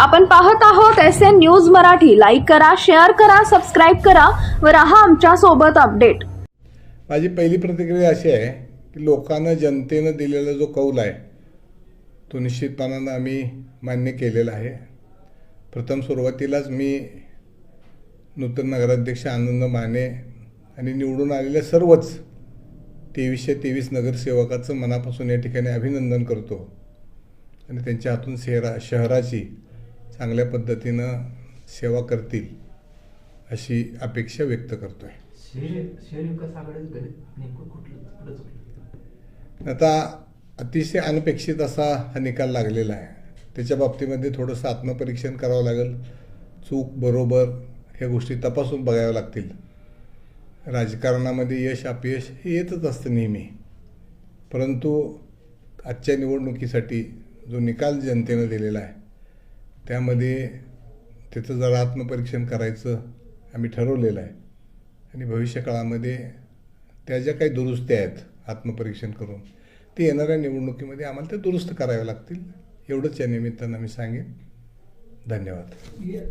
आपण पाहत आहोत S N news Marathi. Like करा शेअर करा सबस्क्राईब करा व राहा आमच्यासोबत अपडेट माझी पहिली प्रतिक्रिया अशी आहे की लोकांना जनतेनं दिलेला जो कौल आहे तो निश्चितपणानं आम्ही मान्य केलेला आहे. प्रथम सुरुवातीलाच मी नूतन नगराध्यक्ष आनंद माने आणि निवडून आलेल्या सर्वच तेवीसशे तेवीस नगरसेवकाचं मनापासून या ठिकाणी अभिनंदन करतो. आणि त्यांच्या हातून शहरा शहराची चांगल्या पद्धतीनं सेवा करतील अशी अपेक्षा व्यक्त करतो आहे आता अतिशय अनपेक्षित असा हा निकाल लागलेला आहे. त्याच्या बाबतीमध्ये थोडंसं आत्मपरीक्षण करावं लागेल. चूक बरोबर ह्या गोष्टी तपासून बघाव्या लागतील. राजकारणामध्ये यश अपयश हे येतच असतं नेहमी. परंतु आजच्या निवडणुकीसाठी जो निकाल जनतेनं दिलेला आहे त्यामध्ये त्याचं जरा आत्मपरीक्षण करायचं आम्ही ठरवलेलं आहे. आणि भविष्यकाळामध्ये त्या ज्या काही दुरुस्त्या आहेत आत्मपरीक्षण करून ते येणाऱ्या निवडणुकीमध्ये आम्हाला त्या दुरुस्त कराव्या लागतील एवढंच या निमित्तानं मी सांगेन. धन्यवाद. या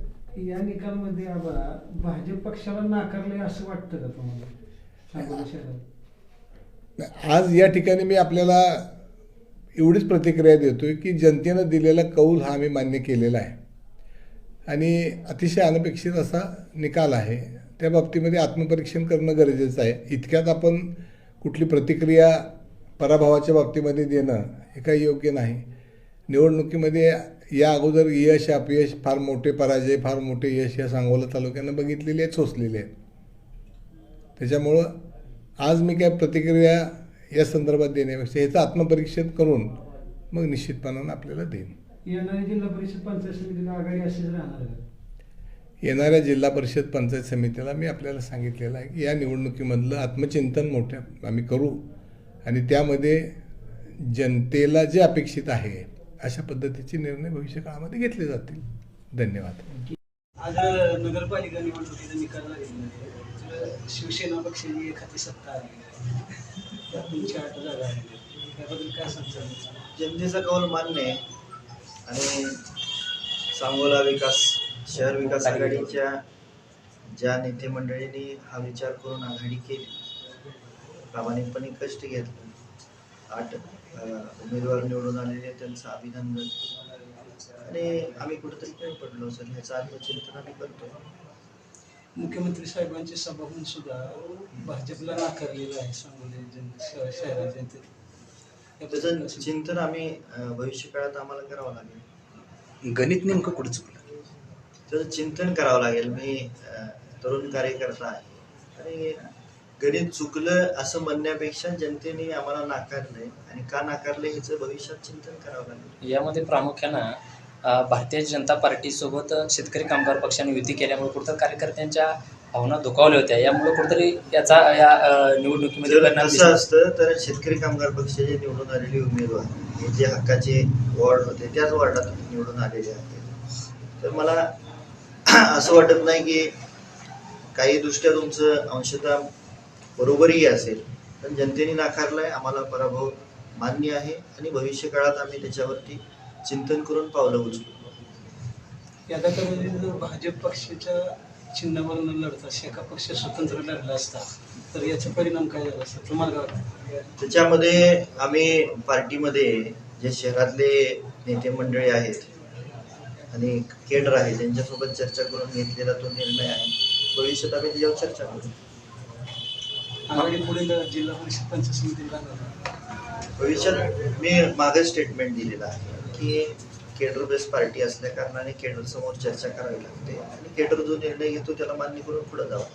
या निकालमध्ये आबा भाजप पक्षाला नाकारले असं वाटतं का तुम्हाला? आज या ठिकाणी मी आपल्याला एवढीच प्रतिक्रिया देतोय की जनतेनं दिलेला कौल हा आम्ही मान्य केलेला आहे. आणि अतिशय अनपेक्षित असा निकाल आहे. त्या बाबतीमध्ये आत्मपरीक्षण करणं गरजेचं आहे. इतक्यात आपण कुठली प्रतिक्रिया पराभवाच्या बाबतीमध्ये देणं हे काही योग्य नाही. निवडणुकीमध्ये या अगोदर यश अपयश फार मोठे पराजय फार मोठे यश या सांगोला तालुक्यानं बघितलेले आहेत सोसलेले आहेत. त्याच्यामुळं आज मी काय प्रतिक्रिया या संदर्भात देण्यापेक्षा ह्याचं आत्मपरीक्षण करून मग निश्चितपणानं आपल्याला देईन. येणाऱ्या जिल्हा परिषद पंचायत समितीला आघाडी अशीच राहणार का येणाऱ्या जिल्हा परिषद पंचायत समितीला मी आपल्याला सांगितलेलं आहे की या निवडणुकीमधलं आत्मचिंतन मोठ्या आम्ही करू आणि त्यामध्ये जनतेला जे अपेक्षित आहे अशा पद्धतीचे निर्णय भविष्यकाळामध्ये घेतले जातील. धन्यवाद. आज नगरपालिका निवडणुकीचा निकाल लागलेला आहे तर शिवसेना पक्षाची एखादी सत्ता आली त्यात तुमची आठ जागा त्याबद्दल काय सांगता जनतेचा कौल मान्य आहे. आणि सांगोला विकास शहर विकास आघाडीच्या ज्या नेते मंडळींनी हा विचार करून आघाडी केली प्रामाणिकपणे कष्ट घेतले. आठ अं, उमेदवार निवडून आलेले त्यांचं अभिनंदन. आणि आम्ही कुठेतरी कमी पडलो सर ह्याचं आत्मचिंतन आम्ही करतो मुख्यमंत्री साहेबांची सभा होऊन सुद्धा भाजपला नाकारलेलं आहे सांगोली जन शहरात त्याचं याबद्दल चिंतन आम्ही अं, भविष्यकाळात आम्हाला करावं लागेल. गणित नेमकं कुठं चुकलं? त्याचं चिंतन करावं लागेल. मी अ, तरुण कार्यकर्ता आहे. आणि गणित चुकलं असं म्हणण्यापेक्षा जनतेने आम्हाला नाकारलंय. आणि का नाकारलंय ह्याचं भविष्यात चिंतन करावं लागेल. यामध्ये प्रामुख्यानं भारतीय जनता पार्टीसोबत शेतकरी कामगार पक्षाने युती केल्यामुळे कुठंतरी कार्यकर्त्यांच्या भावना दुखावल्या होत्या यामुळे कुठंतरी याचा या निवडणुकीमध्ये परिणाम दिसला. असतं तर शेतकरी कामगार पक्षाचे निवडून आलेले उमेदवार हे जे हक्काचे वॉर्ड होते त्याच वॉर्डात निवडून आलेले आहेत तर मला असं वाटत नाही की काही दृष्ट्या तुमचं अंशतः बरोबरही असेल पण जनतेने नाकारलाय आम्हाला पराभव मान्य आहे आणि भविष्य काळात आम्ही त्याच्यावरती चिंतन करून पावलं उचलू यदा कधी जर भाजप पक्षाच्या चिन्हावरून लढता शेका पक्ष स्वतंत्र लढला असता तर याचा परिणाम काय झाला असता? तुम्हाला त्याच्यामध्ये आम्ही पार्टीमध्ये जे शहरातले नेते मंडळी आहेत आणि केडर आहे त्यांच्यासोबत चर्चा करून घेतलेला तो निर्णय आहे. भविष्यात आम्ही त्याच्यावर चर्चा करू. आघाडी पुढील जिल्हा परिषद पंचायत समितीला भविष्यात मी मागे स्टेटमेंट दिलेलं आहे. ती केडर बेस पार्टी असल्या कारणाने केडर समोर चर्चा करावी लागते. आणि केडर जो निर्णय घेतो त्याला मान्य करून पुढे जावं.